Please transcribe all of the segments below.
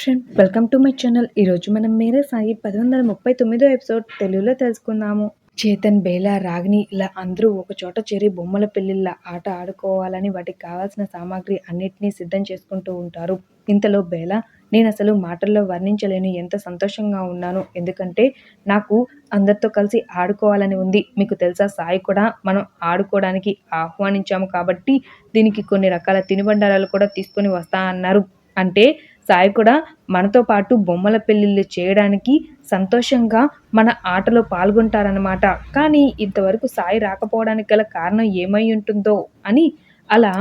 Friend welcome to my channel ఈరోజు మనం మేరే సాయి పది వందల ముప్పై తొమ్మిదో ఎపిసోడ్ తెలుగులో తెలుసుకుందాము. చేతన్ బేలా రాగిని ఇలా అందరూ ఒక చోట చేరి బొమ్మల పెళ్ళిళ్ళ ఆట ఆడుకోవాలని వాటికి కావాల్సిన సామాగ్రి అన్నిటినీ సిద్ధం చేసుకుంటూ ఉంటారు. ఇంతలో బేలా నేను అసలు మాటల్లో వర్ణించలేను ఎంత సంతోషంగా ఉన్నాను ఎందుకంటే నాకు అందరితో కలిసి ఆడుకోవాలని ఉంది. మీకు తెలుసా సాయి కూడా మనం ఆడుకోవడానికి ఆహ్వానించాము కాబట్టి దీనికి కొన్ని రకాల తినుబండారాలు కూడా తీసుకొని వస్తా అన్నారు. అంటే సాయి కూడా మనతో పాటు బొమ్మల పెళ్ళిళ్ళు చేయడానికి సంతోషంగా మన ఆటలో పాల్గొంటారనమాట కానీ ఇంతవరకు సాయి రాకపోవడానికి గల కారణం ఏమై ఉంటుందో అని అలా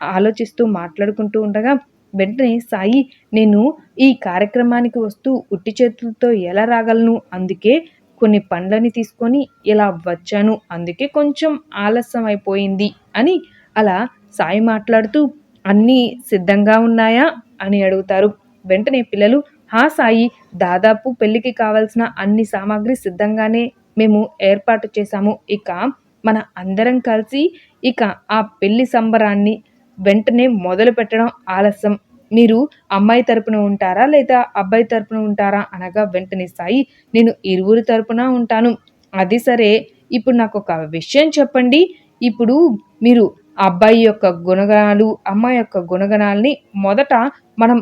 ఆలోచిస్తూ మాట్లాడుకుంటూ ఉండగా వెంటనే సాయి నేను ఈ కార్యక్రమానికి వస్తూ ఉట్టి చేతులతో ఎలా రాగలను? అందుకే కొన్ని పండ్లని తీసుకొని ఇలా వచ్చాను. అందుకే కొంచెం ఆలస్యం అయిపోయింది అని అలా సాయి మాట్లాడుతూ అన్నీ సిద్ధంగా ఉన్నాయా? అని అడుగుతారు. వెంటనే పిల్లలు హా సాయి దాదాపు పెళ్ళికి కావలసిన అన్ని సామాగ్రి సిద్ధంగానే మేము ఏర్పాటు చేశాము. ఇక మన అందరం కలిసి ఇక ఆ పెళ్ళి సంబరాన్ని వెంటనే మొదలు పెట్టడం ఆలస్యం. మీరు అమ్మాయి తరపున ఉంటారా లేదా అబ్బాయి తరపున ఉంటారా? అనగా వెంటనే సాయి నేను ఇరువురు తరపున ఉంటాను. అది సరే. ఇప్పుడు నాకు ఒక విషయం చెప్పండి. ఇప్పుడు మీరు అబ్బాయి యొక్క గుణగణాలు అమ్మాయి యొక్క గుణగణాలని మొదట మనం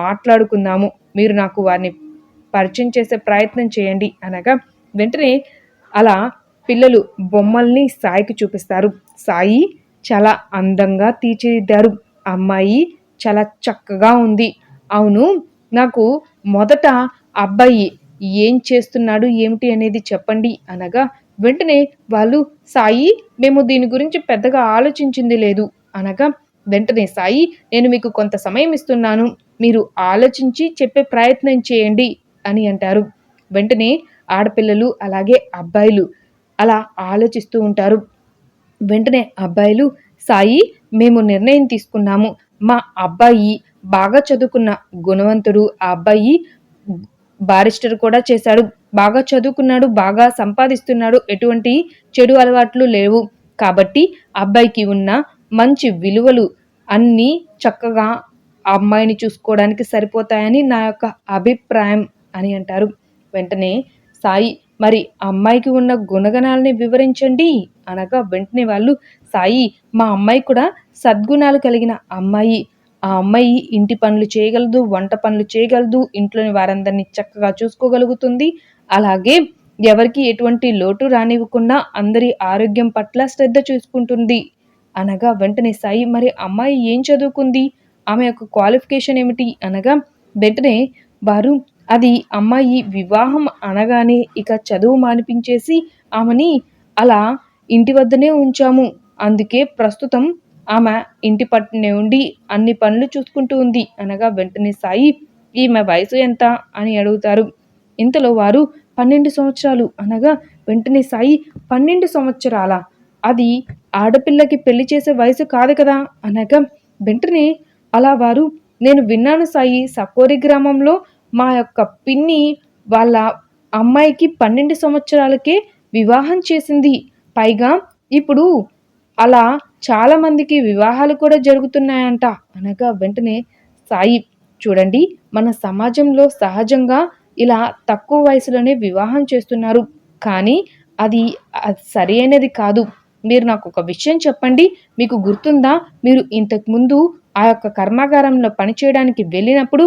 మాట్లాడుకుందాము. మీరు నాకు వారిని పరిచయం చేసే ప్రయత్నం చేయండి అనగా వెంటనే అలా పిల్లలు బొమ్మల్ని సాయికి చూపిస్తారు. సాయి చాలా అందంగా తీర్చిదిద్దారు. అమ్మాయి చాలా చక్కగా ఉంది. అవును నాకు మొదట అబ్బాయి ఏం చేస్తున్నాడు ఏమిటి అనేది చెప్పండి అనగా వెంటనే వాళ్ళు సాయి మేము దీని గురించి పెద్దగా ఆలోచించింది లేదు. అనగా వెంటనే సాయి నేను మీకు కొంత సమయం ఇస్తున్నాను. మీరు ఆలోచించి చెప్పే ప్రయత్నం చేయండి అని అంటారు. వెంటనే ఆడపిల్లలు అలాగే అబ్బాయిలు అలా ఆలోచిస్తూ ఉంటారు. వెంటనే అబ్బాయిలు సాయి మేము నిర్ణయం తీసుకున్నాము. మా అబ్బాయి బాగా చదువుకున్న గుణవంతుడు. ఆ అబ్బాయి బారిస్టర్ కూడా చేశాడు. బాగా చదువుకున్నాడు బాగా సంపాదిస్తున్నాడు ఎటువంటి చెడు అలవాట్లు లేవు. కాబట్టి అబ్బాయికి ఉన్న మంచి విలువలు అన్నీ చక్కగా ఆ అమ్మాయిని చూసుకోవడానికి సరిపోతాయని నా యొక్క అభిప్రాయం అని అంటారు. వెంటనే సాయి మరి అమ్మాయికి ఉన్న గుణగణాలని వివరించండి అనగా వెంటనే వాళ్ళు సాయి మా అమ్మాయి కూడా సద్గుణాలు కలిగిన అమ్మాయి. ఆ అమ్మాయి ఇంటి పనులు చేయగలదు వంట పనులు చేయగలదు ఇంట్లోని వారందరినీ చక్కగా చూసుకోగలుగుతుంది. అలాగే ఎవరికి ఎటువంటి లోటు రానివ్వకుండా అందరి ఆరోగ్యం పట్ల శ్రద్ధ చూసుకుంటుంది. అనగా వెంటనే సాయి మరి అమ్మాయి ఏం చదువుకుంది? ఆమె యొక్క క్వాలిఫికేషన్ ఏమిటి? అనగా వెంటనే వారు అది అమ్మాయి వివాహం అనగానే ఇక చదువు మానిపించేసి ఆమెని అలా ఇంటి వద్దనే ఉంచాము. అందుకే ప్రస్తుతం ఆమె ఇంటి పట్టునే ఉండి అన్ని పనులు చూసుకుంటూ ఉంది. అనగా వెంటనే సాయి ఈమె వయసు ఎంత? అని అడుగుతారు. ఇంతలో వారు పన్నెండు సంవత్సరాలు అనగా వెంటనే సాయి పన్నెండు సంవత్సరాల. అది ఆడపిల్లకి పెళ్ళి చేసే వయసు కాదు కదా అనగా వెంటనే అలా వారు నేను విన్నాను సాయి సకోరి గ్రామంలో మా యొక్క పిన్ని వాళ్ళ అమ్మాయికి పన్నెండు సంవత్సరాలకే వివాహం చేసింది. పైగా ఇప్పుడు అలా చాలామందికి వివాహాలు కూడా జరుగుతున్నాయంట. అనగా వెంటనే సాయి చూడండి మన సమాజంలో సహజంగా ఇలా తక్కువ వయసులోనే వివాహం చేస్తున్నారు. కానీ అది సరైనది కాదు. మీరు నాకు ఒక విషయం చెప్పండి. మీకు గుర్తుందా? మీరు ఇంతకుముందు ఆ యొక్క కర్మాగారంలో పనిచేయడానికి వెళ్ళినప్పుడు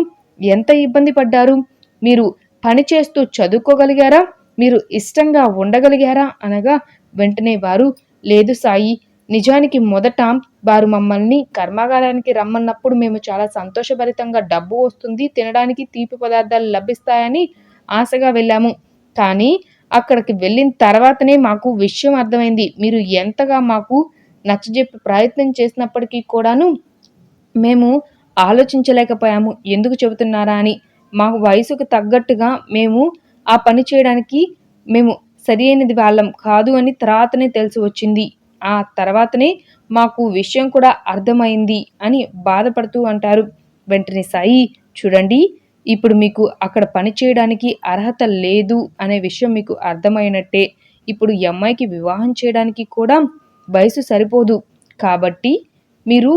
ఎంత ఇబ్బంది పడ్డారు? మీరు పని చేస్తూ చదువుకోగలిగారా? మీరు ఇష్టంగా ఉండగలిగారా? అనగా వెంటనే వారు లేదు సాయి నిజానికి మొదట వారు మమ్మల్ని కర్మాగారానికి రమ్మన్నప్పుడు మేము చాలా సంతోషభరితంగా డబ్బు వస్తుంది తినడానికి తీపి పదార్థాలు లభిస్తాయని ఆశగా వెళ్ళాము. కానీ అక్కడికి వెళ్ళిన తర్వాతనే మాకు విషయం అర్థమైంది. మీరు ఎంతగా మాకు నచ్చజెప్పి ప్రయత్నం చేసినప్పటికీ కూడాను మేము ఆలోచించలేకపోయాము. ఎందుకు చెబుతున్నారా అని. మా వయసుకు తగ్గట్టుగా మేము ఆ పని చేయడానికి మేము సరి అయినది వాళ్ళం కాదు అని తర్వాతనే తెలిసి వచ్చింది. ఆ తర్వాతనే మాకు విషయం కూడా అర్థమైంది అని బాధపడుతూ అంటారు. వెంటనే సాయి చూడండి ఇప్పుడు మీకు అక్కడ పని చేయడానికి అర్హత లేదు అనే విషయం మీకు అర్థమైనట్టే. ఇప్పుడు ఈ అమ్మాయికి వివాహం చేయడానికి కూడా వయసు సరిపోదు. కాబట్టి మీరు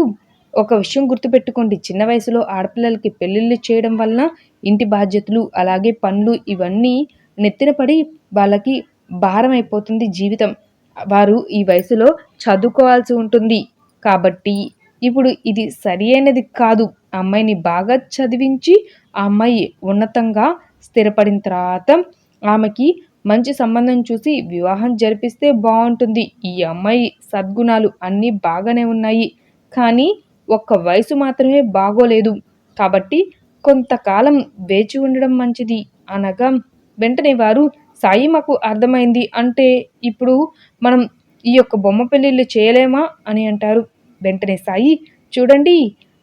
ఒక విషయం గుర్తుపెట్టుకోండి. చిన్న వయసులో ఆడపిల్లలకి పెళ్ళిళ్ళు చేయడం వలన ఇంటి బాధ్యతలు అలాగే పనులు ఇవన్నీ నెత్తిన పడి వాళ్ళకి భారం అయిపోతుంది జీవితం. వారు ఈ వయసులో చదువుకోవాల్సి ఉంటుంది. కాబట్టి ఇప్పుడు ఇది సరి అయినది కాదు. అమ్మాయిని బాగా చదివించి ఆ అమ్మాయి ఉన్నతంగా స్థిరపడిన తర్వాత ఆమెకి మంచి సంబంధం చూసి వివాహం జరిపిస్తే బాగుంటుంది. ఈ అమ్మాయి సద్గుణాలు అన్నీ బాగానే ఉన్నాయి. కానీ ఒక్క వయసు మాత్రమే బాగోలేదు. కాబట్టి కొంతకాలం వేచి ఉండడం మంచిది అనగా వెంటనే వారు సాయి మాకు అర్థమైంది అంటే ఇప్పుడు మనం ఈ యొక్క బొమ్మ పెళ్ళిళ్ళు చేయలేమా అని అంటారు. వెంటనే సాయి చూడండి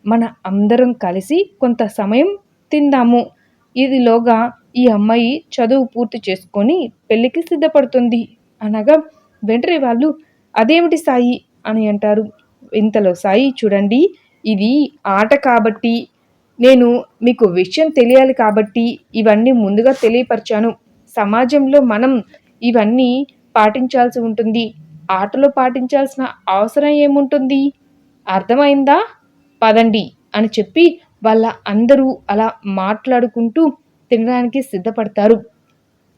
మన అందరం కలిసి కొంత సమయం తిందాము. ఇదిలోగా ఈ అమ్మాయి చదువు పూర్తి చేసుకొని పెళ్ళికి సిద్ధపడుతుంది అనగా వెంటనే వాళ్ళు అదేమిటి సాయి? అని అంటారు. ఇంతలో సాయి చూడండి ఇది ఆట కాబట్టి నేను మీకు విషయం తెలియాలి కాబట్టి ఇవన్నీ ముందుగా తెలియపరిచాను. సమాజంలో మనం ఇవన్నీ పాటించాల్సి ఉంటుంది. ఆటలో పాటించాల్సిన అవసరం ఏముంటుంది? అర్థమైందా? పదండి అని చెప్పి వాళ్ళ అందరూ అలా మాట్లాడుకుంటూ తినడానికి సిద్ధపడతారు.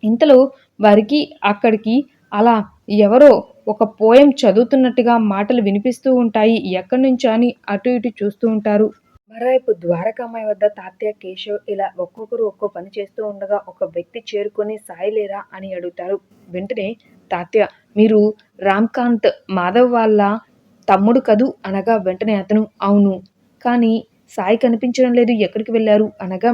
ఇంతలో వారికి అక్కడికి అలా ఎవరో ఒక పోయం చదువుతున్నట్టుగా మాటలు వినిపిస్తూ ఉంటాయి. ఎక్కడి నుంచో అని అటు ఇటు చూస్తూ ఉంటారు. మరోవైపు ద్వారకామాయి వద్ద తాత్య కేశవ్ ఇలా ఒక్కొక్కరు ఒక్కో పని చేస్తూ ఉండగా ఒక వ్యక్తి చేరుకొని సాయిలేరా అని అడుగుతారు. వెంటనే తాత్య మీరు రామ్కాంత్ మాధవ్ వాళ్ళ తమ్ముడు కదూ? అనగా వెంటనే అతను అవును. కానీ సాయి కనిపించడం లేదు ఎక్కడికి వెళ్ళారు? అనగా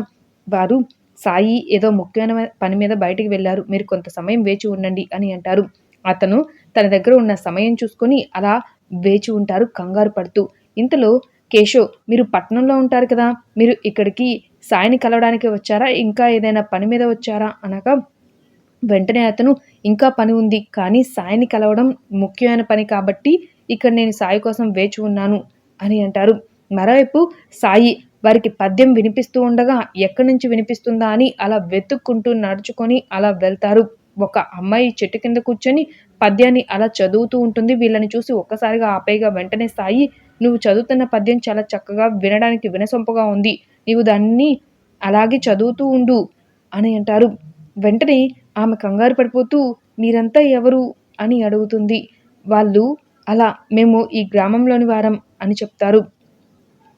వారు సాయి ఏదో ముఖ్యమైన పని మీద బయటికి వెళ్ళారు. మీరు కొంత సమయం వేచి ఉండండి అని అంటారు. అతను తన దగ్గర ఉన్న సమయం చూసుకొని అలా వేచి ఉంటారు కంగారు పడుతూ. ఇంతలో కేశవ్ మీరు పట్టణంలో ఉంటారు కదా మీరు ఇక్కడికి సాయిని కలవడానికి వచ్చారా? ఇంకా ఏదైనా పని మీద వచ్చారా? అనగా వెంటనే అతను ఇంకా పని ఉంది కానీ సాయిని కలవడం ముఖ్యమైన పని కాబట్టి ఇక్కడ నేను సాయి కోసం వేచి ఉన్నాను అని అంటారు. మరోవైపు సాయి వారికి పద్యం వినిపిస్తూ ఉండగా ఎక్కడి నుంచి వినిపిస్తుందా? అని అలా వెతుక్కుంటూ నడుచుకొని అలా వెళ్తారు. ఒక అమ్మాయి చెట్టు కింద కూర్చొని పద్యాన్ని అలా చదువుతూ ఉంటుంది. వీళ్ళని చూసి ఒక్కసారిగా ఆపేగా వెంటనే సాయి నువ్వు చదువుతున్న పద్యం చాలా చక్కగా వినడానికి వినసొంపుగా ఉంది. నీవు దాన్ని అలాగే చదువుతూ ఉండు అని అంటారు. వెంటనే ఆమె కంగారు పడిపోతూ మీరంతా ఎవరు? అని అడుగుతుంది. వాళ్ళు అలా మేము ఈ గ్రామంలోని వారం అని చెప్తారు.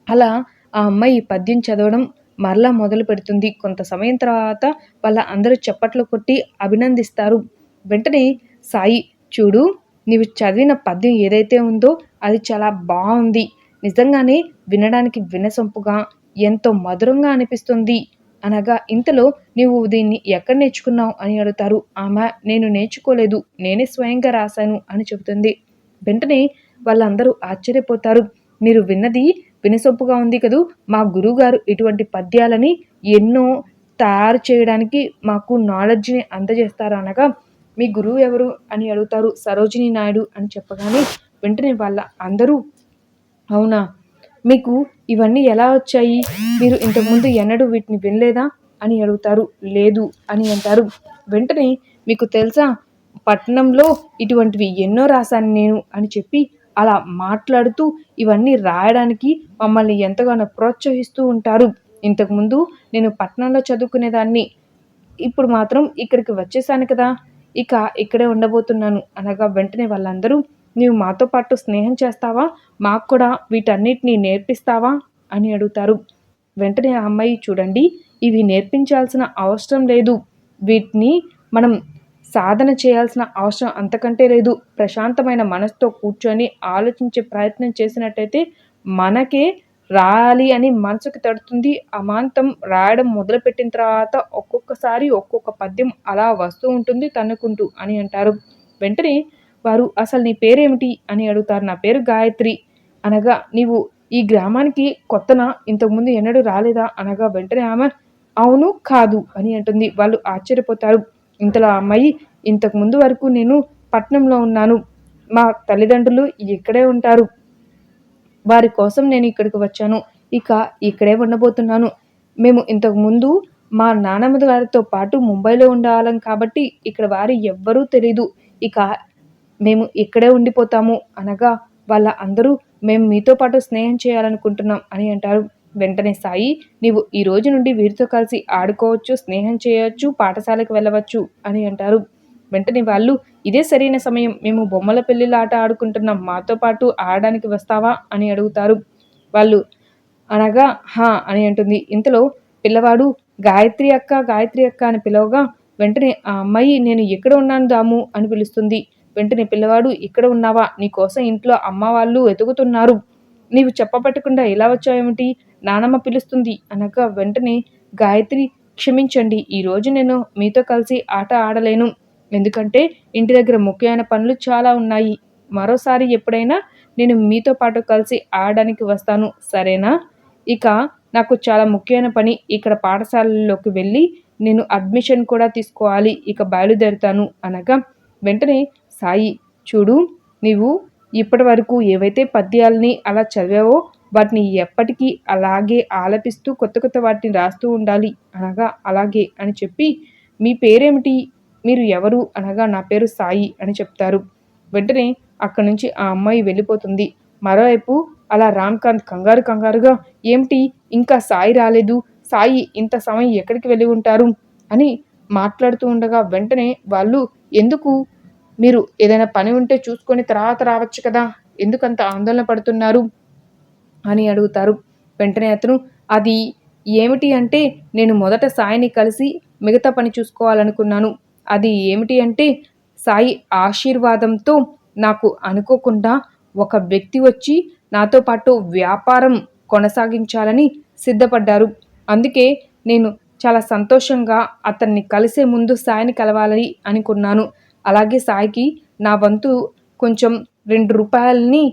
అలా ఆ అమ్మాయి పద్యం చదవడం మరలా మొదలు పెడుతుంది. కొంత సమయం తర్వాత వాళ్ళ అందరూ చప్పట్లు కొట్టి అభినందిస్తారు. వెంటనే సాయి చూడు నీవు చదివిన పద్యం ఏదైతే ఉందో అది చాలా బాగుంది. నిజంగానే వినడానికి వినసొంపుగా ఎంతో మధురంగా అనిపిస్తుంది. అనగా ఇంతలో నీవు దీన్ని ఎక్కడ నేర్చుకున్నావు అని అడుగుతారు. ఆమె నేను నేర్చుకోలేదు నేనే స్వయంగా రాశాను అని చెబుతుంది. వెంటనే వాళ్ళందరూ ఆశ్చర్యపోతారు. మీరు విన్నది వినసొంపుగా ఉంది కదూ? మా గురువుగారు ఇటువంటి పద్యాలని ఎన్నో తయారు చేయడానికి మాకు నాలెడ్జ్ని అందజేస్తారు అనగా మీ గురువు ఎవరు అని అడుగుతారు. సరోజిని నాయుడు అని చెప్పగానే వెంటనే వాళ్ళ అందరూ అవునా? మీకు ఇవన్నీ ఎలా వచ్చాయి? మీరు ఇంతకుముందు ఎన్నడూ వీటిని వినలేదా? అని అడుగుతారు. లేదు అని అంటారు. వెంటనే మీకు తెలుసా? పట్టణంలో ఇటువంటివి ఎన్నో రాశాను నేను అని చెప్పి అలా మాట్లాడుతూ ఇవన్నీ రాయడానికి మమ్మల్ని ఎంతగానో ప్రోత్సహిస్తూ ఉంటారు. ఇంతకుముందు నేను పట్టణంలో చదువుకునేదాన్ని. ఇప్పుడు మాత్రం ఇక్కడికి వచ్చేసాను కదా. ఇక ఇక్కడే ఉండబోతున్నాను. అనగా వెంటనే వాళ్ళందరూ నీవు మాతో పాటు స్నేహం చేస్తావా? మాకు కూడా వీటన్నిటిని నేర్పిస్తావా? అని అడుగుతారు. వెంటనే ఆ అమ్మాయి చూడండి ఇవి నేర్పించాల్సిన అవసరం లేదు. వీటిని మనం సాధన చేయాల్సిన అవసరం అంతకంటే లేదు. ప్రశాంతమైన మనసుతో కూర్చొని ఆలోచించే ప్రయత్నం చేసినట్టయితే మనకే రాయాలి అని మనసుకు తడుతుంది. అమాంతం రాయడం మొదలుపెట్టిన తర్వాత ఒక్కొక్కసారి ఒక్కొక్క పద్యం అలా వస్తూ ఉంటుంది తన్నుకుంటూ అని అంటారు. వెంటనే వారు అసలు నీ పేరేమిటి? అని అడుగుతారు. నా పేరు గాయత్రి. అనగా నీవు ఈ గ్రామానికి కొత్తన? ఇంతకుముందు ఎన్నడూ రాలేదా? అనగా వెంటనే ఆమె అవును కాదు అని అంటుంది. వాళ్ళు ఆశ్చర్యపోతారు. ఇంతలో అమ్మాయి ఇంతకు ముందు వరకు నేను పట్నంలో ఉన్నాను. మా తల్లిదండ్రులు ఇక్కడే ఉంటారు. వారి కోసం నేను ఇక్కడికి వచ్చాను. ఇక ఇక్కడే ఉండబోతున్నాను. మేము ఇంతకు ముందు మా నానమ్మ గారితో పాటు ముంబైలో ఉండేవాళ్ళం కాబట్టి ఇక్కడ వారి ఎవ్వరూ తెలీదు. ఇక మేము ఇక్కడే ఉండిపోతాము అనగా వాళ్ళ అందరూ మేము మీతో పాటు స్నేహం చేయాలనుకుంటున్నాం అని అంటారు. వెంటనే సాయి నీవు ఈ రోజు నుండి వీరితో కలిసి ఆడుకోవచ్చు స్నేహం చేయవచ్చు పాఠశాలకు వెళ్ళవచ్చు అని అంటారు. వెంటనే వాళ్ళు ఇదే సరైన సమయం మేము బొమ్మల పెళ్ళిళ్ళ ఆట ఆడుకుంటున్నాం మాతో పాటు ఆడడానికి వస్తావా? అని అడుగుతారు. వాళ్ళు అనగా హా అని అంటుంది. ఇంతలో పిల్లవాడు గాయత్రి అక్క గాయత్రి అక్క అని పిలవగా వెంటనే ఆ అమ్మాయి నేను ఎక్కడ ఉన్నాను దాము అని పిలుస్తుంది. వెంటనే పిల్లవాడు ఇక్కడ ఉన్నావా? నీకోసం ఇంట్లో అమ్మ వాళ్ళు వెతుకుతున్నారు. నీవు చెప్పబట్టకుండా ఎలా వచ్చావేమిటి? నానమ్మ పిలుస్తుంది. అనగా వెంటనే గాయత్రి క్షమించండి. ఈరోజు నేను మీతో కలిసి ఆట ఆడలేను. ఎందుకంటే ఇంటి దగ్గర ముఖ్యమైన పనులు చాలా ఉన్నాయి. మరోసారి ఎప్పుడైనా నేను మీతో పాటు కలిసి ఆడడానికి వస్తాను. సరేనా? ఇక నాకు చాలా ముఖ్యమైన పని. ఇక్కడ పాఠశాలలోకి వెళ్ళి నేను అడ్మిషన్ కూడా తీసుకోవాలి. ఇక బయలుదేరుతాను. అనగా వెంటనే సాయి. చూడు నీవు ఇప్పటి వరకు ఏవైతే పద్యాలని అలా చదివావో వాటిని ఎప్పటికీ అలాగే ఆలపిస్తూ కొత్త కొత్త వాటిని రాస్తూ ఉండాలి. అనగా అలాగే అని చెప్పి మీ పేరేమిటి? మీరు ఎవరు? అనగా నా పేరు సాయి అని చెప్తారు. వెంటనే అక్కడి నుంచి ఆ అమ్మాయి వెళ్ళిపోతుంది. మరోవైపు అలా రామ్కాంత్ కంగారు కంగారుగా ఏమిటి? ఇంకా సాయి రాలేదు. సాయి ఇంత సమయం ఎక్కడికి వెళ్ళి ఉంటారు? అని మాట్లాడుతూ ఉండగా వెంటనే వాళ్ళు ఎందుకు? మీరు ఏదైనా పని ఉంటే చూసుకొని తర్వాత రావచ్చు కదా. ఎందుకంత ఆందోళన పడుతున్నారు? అని అడుగుతారు. వెంటనే అతను అది ఏమిటి అంటే నేను మొదట సాయిని కలిసి మిగతా పని చూసుకోవాలనుకున్నాను. అది ఏమిటి అంటే సాయి ఆశీర్వాదంతో నాకు అనుకోకుండా ఒక వ్యక్తి వచ్చి నాతో పాటు వ్యాపారం కొనసాగించాలని సిద్ధపడ్డారు. అందుకే నేను చాలా సంతోషంగా అతన్ని కలిసే ముందు సాయిని కలవాలని అనుకున్నాను. అలాగే సాయికి నా వంతు కొంచెం రెండు రూపాయలని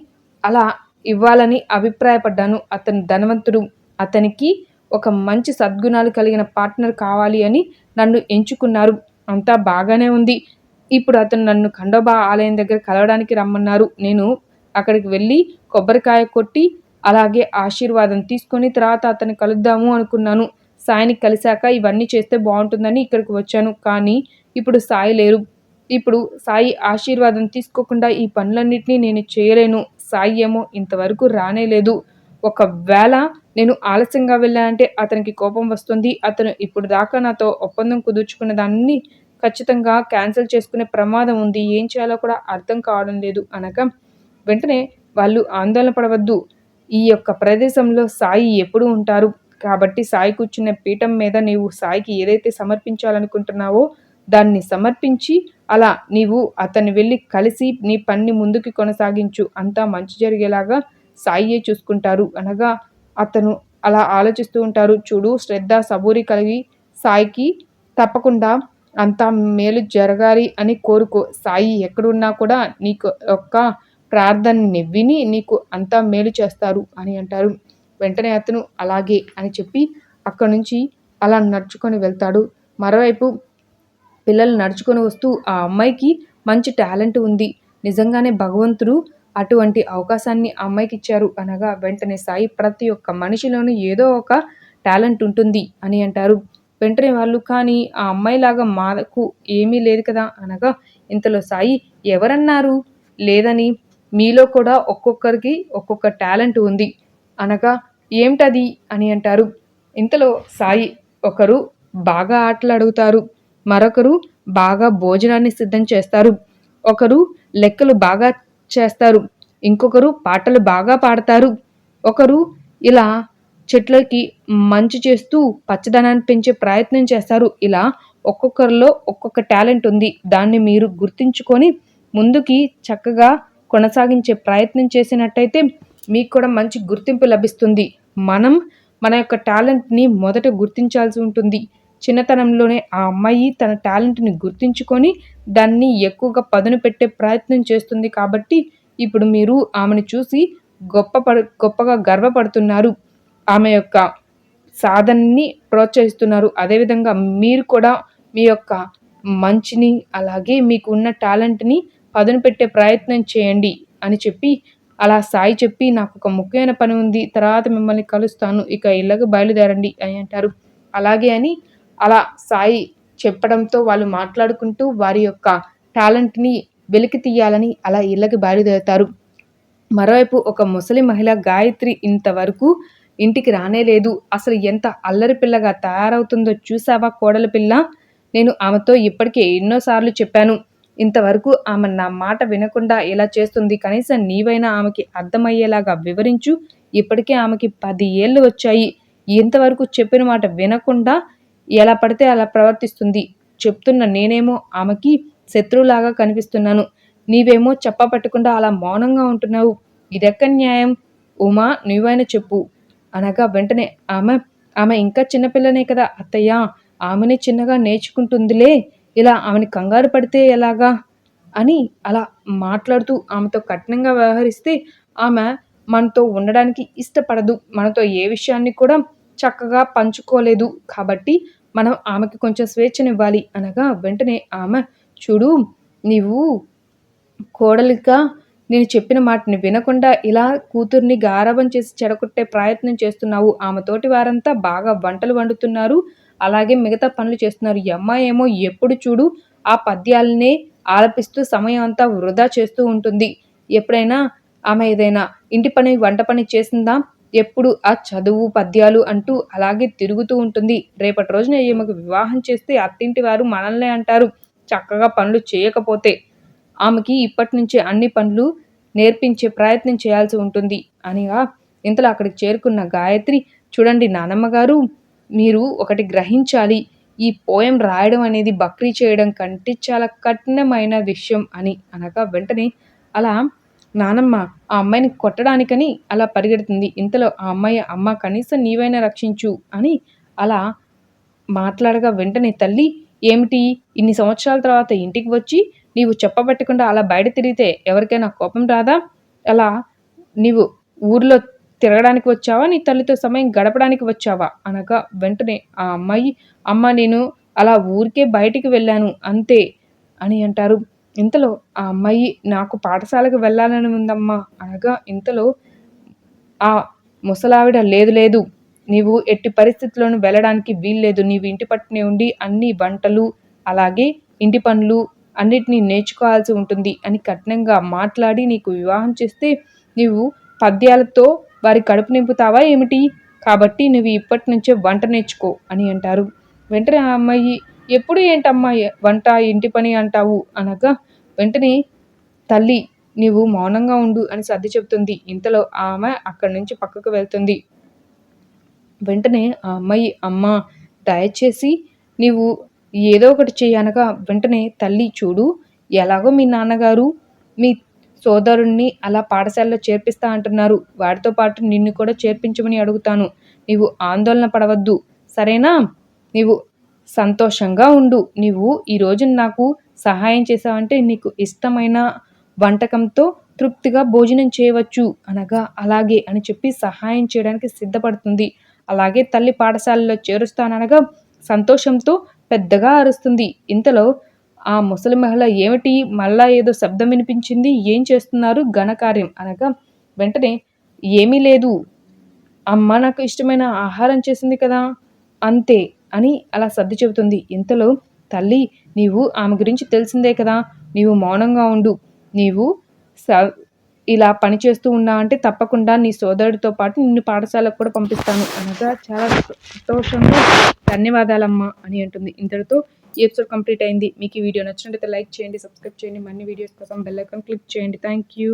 అలా ఇవ్వాలని అభిప్రాయపడ్డాను. అతను ధనవంతుడు. అతనికి ఒక మంచి సద్గుణాలు కలిగిన పార్ట్నర్ కావాలి అని నన్ను ఎంచుకున్నారు. అంతా బాగానే ఉంది. ఇప్పుడు అతను నన్ను ఖండోబా ఆలయం దగ్గర కలవడానికి రమ్మన్నారు. నేను అక్కడికి వెళ్ళి కొబ్బరికాయ కొట్టి అలాగే ఆశీర్వాదం తీసుకొని తర్వాత అతన్ని కలుద్దాము అనుకున్నాను. సాయిని కలిశాక ఇవన్నీ చేస్తే బాగుంటుందని ఇక్కడికి వచ్చాను. కానీ ఇప్పుడు సాయి లేరు. ఇప్పుడు సాయి ఆశీర్వాదం తీసుకోకుండా ఈ పనులన్నింటినీ నేను చేయలేను. సాయి ఏమో ఇంతవరకు రానే లేదు. ఒకవేళ నేను ఆలస్యంగా వెళ్ళానంటే అతనికి కోపం వస్తుంది. అతను ఇప్పుడు దాకా నాతో ఒప్పందం కుదుర్చుకున్న దాన్ని ఖచ్చితంగా క్యాన్సిల్ చేసుకునే ప్రమాదం ఉంది. ఏం చేయాలో కూడా అర్థం కావడం లేదు అనగా వెంటనే వాళ్ళు ఆందోళన పడవద్దు. ఈ యొక్క ప్రదేశంలో సాయి ఎప్పుడు ఉంటారు. కాబట్టి సాయి కూర్చున్న పీఠం మీద నీవు సాయికి ఏదైతే సమర్పించాలనుకుంటున్నావో దాన్ని సమర్పించి అలా నీవు అతన్ని వెళ్ళి కలిసి నీ పని ముందుకి కొనసాగించు. అంతా మంచి జరిగేలాగా సాయియే చూసుకుంటారు. అనగా అతను అలా ఆలోచిస్తూ ఉంటారు. చూడు శ్రద్ధ సబూరి కలిగి సాయికి తప్పకుండా అంతా మేలు జరగాలి అని కోరుకో. సాయి ఎక్కడున్నా కూడా నీకు యొక్క ప్రార్థనని విని నీకు అంతా మేలు చేస్తారు అని అంటారు. వెంటనే అతను అలాగే అని చెప్పి అక్కడి నుంచి అలా నడుచుకొని వెళ్తాడు. మరోవైపు పిల్లలు నడుచుకొని వస్తూ ఆ అమ్మాయికి మంచి టాలెంట్ ఉంది. నిజంగానే భగవంతుడు అటువంటి అవకాశాన్ని ఆ అమ్మాయికి ఇచ్చారు అనగా వెంటనే సాయి ప్రతి ఒక్క మనిషిలోనూ ఏదో ఒక టాలెంట్ ఉంటుంది అని అంటారు. వెంటనే వాళ్ళు కానీ ఆ అమ్మాయిలాగా మాకు ఏమీ లేదు కదా అనగా ఇంతలో సాయి ఎవరన్నారు? లేదని మీలో కూడా ఒక్కొక్కరికి ఒక్కొక్క టాలెంట్ ఉంది అనగా ఏమిటది? అని అంటారు. ఇంతలో సాయి ఒకరు బాగా ఆటలు అడుగుతారు మరొకరు బాగా భోజనాన్ని సిద్ధం చేస్తారు. ఒకరు లెక్కలు బాగా చేస్తారు. ఇంకొకరు పాటలు బాగా పాడతారు. ఒకరు ఇలా చెట్లకి మంచి చేస్తూ పచ్చదనాన్ని పెంచే ప్రయత్నం చేస్తారు. ఇలా ఒక్కొక్కరిలో ఒక్కొక్క టాలెంట్ ఉంది. దాన్ని మీరు గుర్తించుకొని ముందుకి చక్కగా కొనసాగించే ప్రయత్నం చేసినట్టయితే మీకు కూడా మంచి గుర్తింపు లభిస్తుంది. మనం మన యొక్క టాలెంట్ని మొదట గుర్తించాల్సి ఉంటుంది. చిన్నతనంలోనే ఆ అమ్మాయి తన టాలెంట్ని గుర్తించుకొని దాన్ని ఎక్కువగా పదును పెట్టే ప్రయత్నం చేస్తుంది కాబట్టి ఇప్పుడు మీరు ఆమెను చూసి గొప్ప పడ గొప్పగా గర్వపడుతున్నారు. ఆమె యొక్క సాధనని ప్రోత్సహిస్తున్నారు. అదేవిధంగా మీరు కూడా మీ యొక్క మంచిని అలాగే మీకు ఉన్న టాలెంట్ని పదును పెట్టే ప్రయత్నం చేయండి అని చెప్పి అలా సాయి చెప్పి నాకు ఒక ముఖ్యమైన పని ఉంది తర్వాత మిమ్మల్ని కలుస్తాను ఇక ఇళ్ళకు బయలుదేరండి అని అంటారు. అలాగే అని అలా సాయి చెప్పడంతో వాళ్ళు మాట్లాడుకుంటూ వారి యొక్క టాలెంట్ని వెలికి తీయాలని అలా ఇళ్ళకి బయలుదేరుతారు. మరోవైపు ఒక ముసలి మహిళ గాయత్రి ఇంతవరకు ఇంటికి రానే లేదు. అసలు ఎంత అల్లరి పిల్లగా తయారవుతుందో చూసావా కోడల పిల్ల? నేను ఆమెతో ఇప్పటికే ఎన్నోసార్లు చెప్పాను. ఇంతవరకు ఆమె నా మాట వినకుండా ఎలా చేస్తుంది. కనీసం నీవైనా ఆమెకి అర్థమయ్యేలాగా వివరించు. ఇప్పటికే ఆమెకి పది ఏళ్ళు వచ్చాయి. ఇంతవరకు చెప్పిన మాట వినకుండా ఎలా పడితే అలా ప్రవర్తిస్తుంది. చెప్తున్న నేనేమో ఆమెకి శత్రువులాగా కనిపిస్తున్నాను. నీవేమో చెప్పపట్టకుండా అలా మౌనంగా ఉంటున్నావు. ఇదెక్క న్యాయం? ఉమా నువ్వైనా చెప్పు. అనగా వెంటనే ఆమె ఆమె ఇంకా చిన్నపిల్లనే కదా అత్తయ్య. ఆమెనే చిన్నగా నేర్చుకుంటుందిలే. ఇలా ఆమెని కంగారు పడితే ఎలాగా? అని అలా మాట్లాడుతూ ఆమెతో కఠినంగా వ్యవహరిస్తే ఆమె మనతో ఉండడానికి ఇష్టపడదు. మనతో ఏ విషయాన్ని కూడా చక్కగా పంచుకోలేదు. కాబట్టి మనం ఆమెకి కొంచెం స్వేచ్ఛనివ్వాలి అనగా వెంటనే ఆమె చూడు నీవు కోడలిగా నేను చెప్పిన మాటని వినకుండా ఇలా కూతుర్ని గారాబం చేసి చెడగొట్టే ప్రయత్నం చేస్తున్నావు. ఆమె తోటి వారంతా బాగా వంటలు వండుతున్నారు. అలాగే మిగతా పనులు చేస్తున్నారు. ఈ అమ్మాయి ఏమో ఎప్పుడు చూడు ఆ పద్యాలనే ఆలపిస్తూ సమయం అంతా వృధా చేస్తూ ఉంటుంది. ఎప్పుడైనా ఆమె ఏదైనా ఇంటి పని వంట పని చేసిందా? ఎప్పుడు ఆ చదువు పద్యాలు అంటూ అలాగే తిరుగుతూ ఉంటుంది. రేపటి రోజున ఈమెకు వివాహం చేస్తే అత్తింటి వారు మనల్నే అంటారు. చక్కగా పనులు చేయకపోతే ఆమెకి ఇప్పటి నుంచే అన్ని పనులు నేర్పించే ప్రయత్నం చేయాల్సి ఉంటుంది. అనిగా ఇంతలో అక్కడికి చేరుకున్న గాయత్రి చూడండి నానమ్మగారు మీరు ఒకటి గ్రహించాలి. ఈ పోయం రాయడం అనేది బక్రీ చేయడం కంటే చాలా కఠినమైన విషయం అని అనగా వెంటనే అలా నానమ్మ ఆ అమ్మాయిని కొట్టడానికని అలా పరిగెడుతుంది. ఇంతలో ఆ అమ్మాయి అమ్మ కనీసం నీవైనా రక్షించు అని అలా మాట్లాడగా వెంటనే తల్లి ఏమిటి? ఇన్ని సంవత్సరాల తర్వాత ఇంటికి వచ్చి నీవు చెప్పబట్టకుండా అలా బయట తిరిగితే ఎవరికైనా కోపం రాదా? అలా నీవు ఊర్లో తిరగడానికి వచ్చావా? నీ తల్లితో సమయం గడపడానికి వచ్చావా? అనగా వెంటనే ఆ అమ్మాయి అమ్మ నేను అలా ఊరికే బయటికి వెళ్ళాను అంతే అని అంటారు. ఇంతలో ఆ అమ్మాయి నాకు పాఠశాలకు వెళ్ళాలని ఉందమ్మా అనగా ఇంతలో ఆ ముసలావిడ లేదు లేదు. నీవు ఎట్టి పరిస్థితుల్లోనూ వెళ్ళడానికి వీల్లేదు. నీవు ఇంటి పట్టునే ఉండి అన్ని వంటలు అలాగే ఇంటి పనులు అన్నిటినీ నేర్చుకోవాల్సి ఉంటుంది అని కఠినంగా మాట్లాడి నీకు వివాహం చేస్తే నీవు పద్యాలతో వారి కడుపు నింపుతావా ఏమిటి? కాబట్టి నువ్వు ఇప్పటి నుంచే వంట నేర్చుకో అని అంటారు. వెంటనే ఆ అమ్మాయి ఎప్పుడు ఏంటమ్మా వంట ఇంటి పని అంటావు? అనగా వెంటనే తల్లి నీవు మౌనంగా ఉండు అని సర్ది చెబుతుంది. ఇంతలో ఆమె అక్కడి నుంచి పక్కకు వెళ్తుంది. వెంటనే ఆ అమ్మాయి అమ్మ దయచేసి నీవు ఏదో ఒకటి చేయనగా వెంటనే తల్లి చూడు ఎలాగో మీ నాన్నగారు మీ సోదరుణ్ణి అలా పాఠశాలలో చేర్పిస్తా అంటున్నారు. వాడితో పాటు నిన్ను కూడా చేర్పించమని అడుగుతాను. నీవు ఆందోళన పడవద్దు. సరేనా? నీవు సంతోషంగా ఉండు. నీవు ఈరోజు నాకు సహాయం చేసావంటే నీకు ఇష్టమైన వంటకంతో తృప్తిగా భోజనం చేయవచ్చు అనగా అలాగే అని చెప్పి సహాయం చేయడానికి సిద్ధపడుతుంది. అలాగే తల్లి పాఠశాలలో చేరుస్తాననగా సంతోషంతో పెద్దగా అరుస్తుంది. ఇంతలో ఆ ముసలి మహిళ ఏమిటి? మళ్ళా ఏదో శబ్దం వినిపించింది. ఏం చేస్తున్నారు? ఘనకార్యం అనగా వెంటనే ఏమీ లేదు. అమ్మ నాకు ఇష్టమైన ఆహారం చేసింది కదా అంతే అని అలా సర్ది చెబుతుంది. ఇంతలో తల్లి నీవు ఆమె గురించి తెలిసిందే కదా. నీవు మౌనంగా ఉండు. నీవు స ఇలా పని చేస్తూ ఉన్నా అంటే తప్పకుండా నీ సోదరుడితో పాటు నిన్ను పాఠశాలకు కూడా పంపిస్తాను. అనగా చాలా సంతోషంగా ధన్యవాదాలమ్మా అని అంటుంది. ఇంతటితో ఈ ఎపిసోడ్ కంప్లీట్ అయింది. మీకు ఈ వీడియో నచ్చినట్లయితే లైక్ చేయండి సబ్స్క్రైబ్ చేయండి. మరిన్ని వీడియోస్ కోసం బెల్ ఐకాన్ క్లిక్ చేయండి. Thank you.